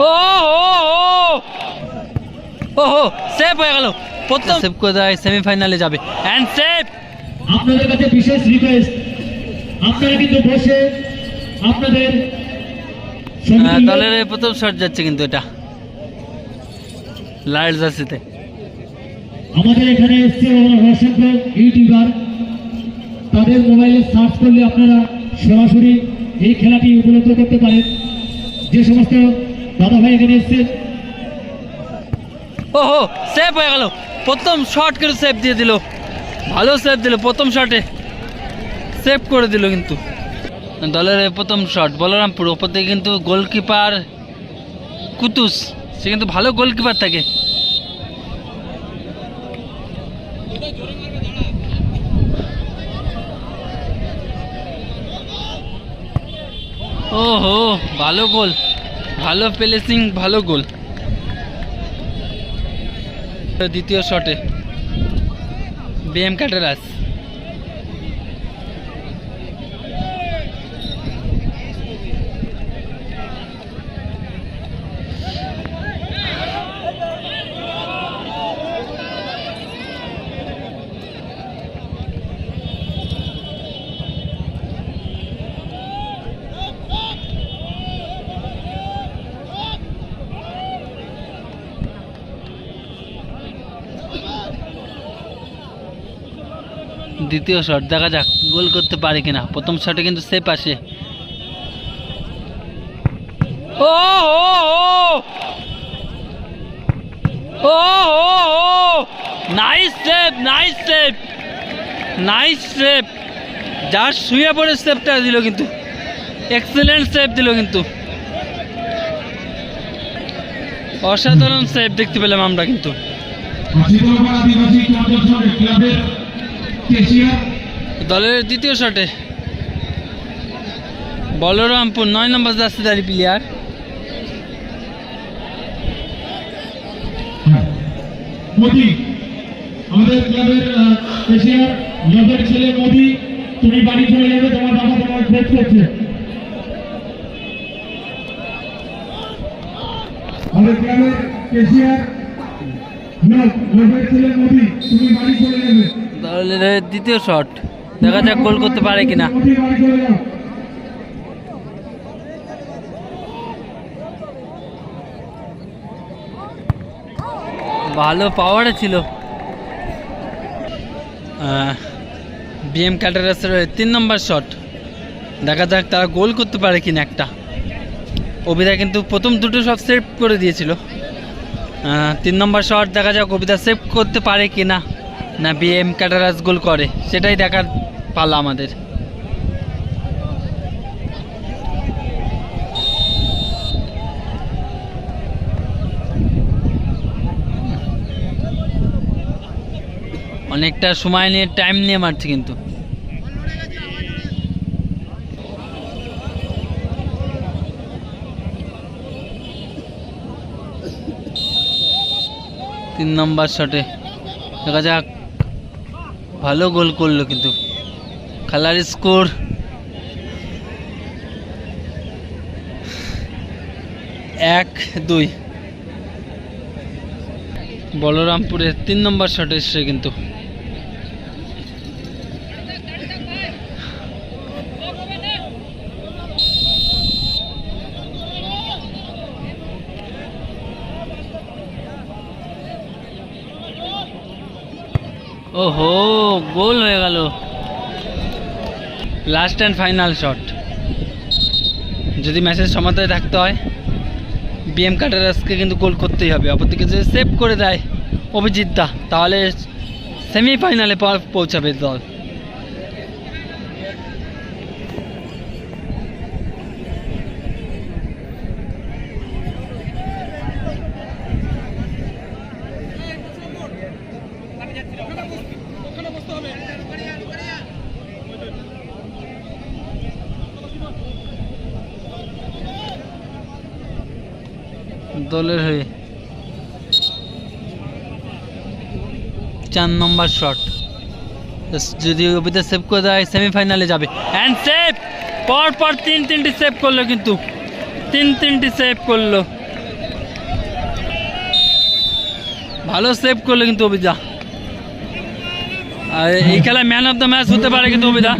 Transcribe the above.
ও ও ও। হো সেভ হয়ে গেল। প্রথম সেভ করে দেয় সেমিফাইনালে যাবে। অ্যান্ড সেভ আপনাদের কাছে বিশেষ রিকোয়েস্ট আপনারা কিন্তু বসে আপনাদের দলের প্রথম শট যাচ্ছে কিন্তু এটা। লাইট জার্সিতে। আমাদের এখানে এসছে অসংখ্য ইউটিউবার। তাদের মোবাইলে সার্চ করলে আপনারা সরাসরি এই খেলাটি উপলব্ধ করতে পারেন। যে সমস্ত দাদা ভাই এখানে এসছেন? ও হো সেভ হয়ে গেল। প্রথম শট কিন্তু সেভ দিয়ে দিল। ভালো সেভ দিল, প্রথম শটে সেভ করে দিল কিন্তু। দলের প্রথম শট বলরামপুর, ওপর থেকে কিন্তু গোলকিপার কুতুস। সে কিন্তু ভালো গোলকিপার থাকে। ও হো ভালো গোল ভালো প্লেসিং ভালো গোল। দ্বিতীয় শটে। বিএম ক্যাটারাস দ্বিতীয় শট দেখা যাক, গোল করতে পারে কিনা। প্রথম শটে কিন্তু সেফ আসে। ও ও nice save nice save nice save যার শুয়ে পড়ে সেভটা দিল কিন্তু। এক্সেলেন্ট সেভ দিল কিন্তু। অসাধারণ সেভ দেখতে পেলাম আমরা কিন্তু। দলের দ্বিতীয় শটে। বলরামপুর নয় নম্বর জার্সিদারি প্লেয়ার মোদি, আমাদের ক্লাবের ছেলে মোদি, তুমি বাড়ি চলে যাবে, তোমার বাবা তোমার ছেলে মোদি, তুমি বাড়ি চলে যাবে। দলের দ্বিতীয় শট দেখা যাক গোল করতে পারে কিনা। ভালো পাওয়ারে ছিল। বিএম ক্যাটারাসের তিন নম্বর শট দেখা যাক তারা গোল করতে পারে কিনা একটা। অবিদা কিন্তু প্রথম দুটো শট সেভ করে দিয়েছিল। তিন নম্বর শট দেখা যাক অবিদা সেভ করতে পারে কিনা। না বিএম ক্যাটারাস গোল করে, সেটাই দেখার পালা আমাদের। অনেকটা সময় নিয়ে টাইম নিয়ে মারছে কিন্তু। তিন নম্বর শটে দেখা যাক। ভালো গোল করল কিন্তু। খেলার স্কোর। এক দুই। বলরামপুরের তিন নম্বর শট এসছে কিন্তু। ওহো, গোল হয়ে গেল। লাস্ট অ্যান্ড ফাইনাল শট যদি ম্যাচের সমাতায় থাকতে হয় বিএম কাটারাসকে কিন্তু গোল করতেই হবে। অপরদিকে যদি সেভ করে দেয় অভিজিৎ দা, তাহলে সেমিফাইনালে পৌঁছাবে দল। দলের হয়ে। চার নম্বর শট যদি অবিতা সেভ করে দেয় সেমিফাইনালে যাবে। অ্যান্ড সেভ পরপর তিন তিনটি সেভ করল কিন্তু। তিন তিনটি সেভ করল। ভালো সেভ করল কিন্তু অবিতা আর এই খেলায় ম্যান অফ দ্য ম্যাচ হতে পারে কিন্তু অবিতা